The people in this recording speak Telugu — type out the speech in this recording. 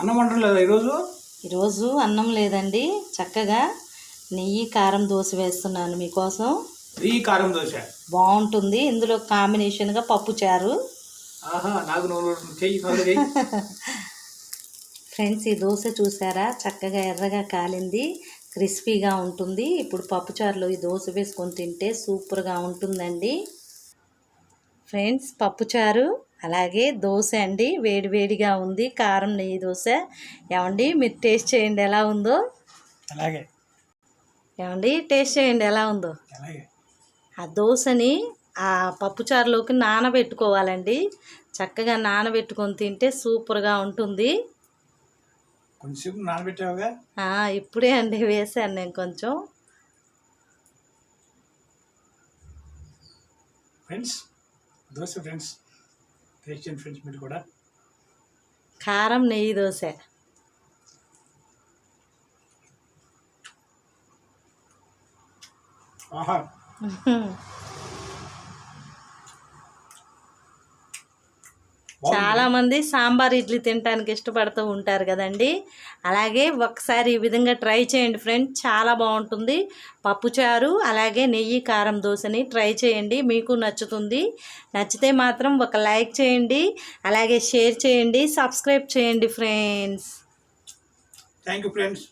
అన్నం వండడం లేదా ఈరోజు? ఈరోజు అన్నం లేదండి. చక్కగా నెయ్యి కారం దోశ వేస్తున్నాను మీకోసం. ఈ కారం దోశ? బాగుంటుంది. ఇందులో కాంబినేషన్గా పప్పు చారు. నాకు ఫ్రెండ్స్ ఈ దోశ చూసారా? చక్కగా ఎర్రగా కాలింది. క్రిస్పీగా ఉంటుంది. ఇప్పుడు పప్పుచారులో ఈ దోశ వేసుకొని తింటే సూపర్గా ఉంటుందండి. ఫ్రెండ్స్ పప్పుచారు అలాగే దోశ అండి వేడివేడిగా ఉంది. కారం నెయ్యి దోశ. ఏమండి మీరు టేస్ట్ చేయండి ఎలా ఉందో. అలాగే. ఏమండి టేస్ట్ చేయండి ఎలా ఉందో. ఆ దోశని ఆ పప్పుచారులోకి నానబెట్టుకోవాలండి. చక్కగా నానబెట్టుకొని తింటే సూపర్గా ఉంటుంది. కొంచెం నానబెట్టావుగా? ఇప్పుడే అండి వేసాను నేను కొంచెం. Friends dosa friends. చేయండి ఫ్రెండ్స్ మీరు కూడా. కారం నెయ్యి దోశ. ఆహా. చాలా మంది సాంబార్ ఇడ్లీ తినడానికి ఇష్టపడుతూ ఉంటారు కదండి. అలాగే ఒకసారి ఈ విధంగా ట్రై చేయండి ఫ్రెండ్ చాలా బాగుంటుంది. పప్పుచారు అలాగే నెయ్యి కారం దోశని ట్రై చేయండి. మీకు నచ్చుతుంది. నచ్చితే మాత్రం ఒక లైక్ చేయండి. అలాగే షేర్ చేయండి. సబ్స్క్రైబ్ చేయండి ఫ్రెండ్స్. Thank you friends.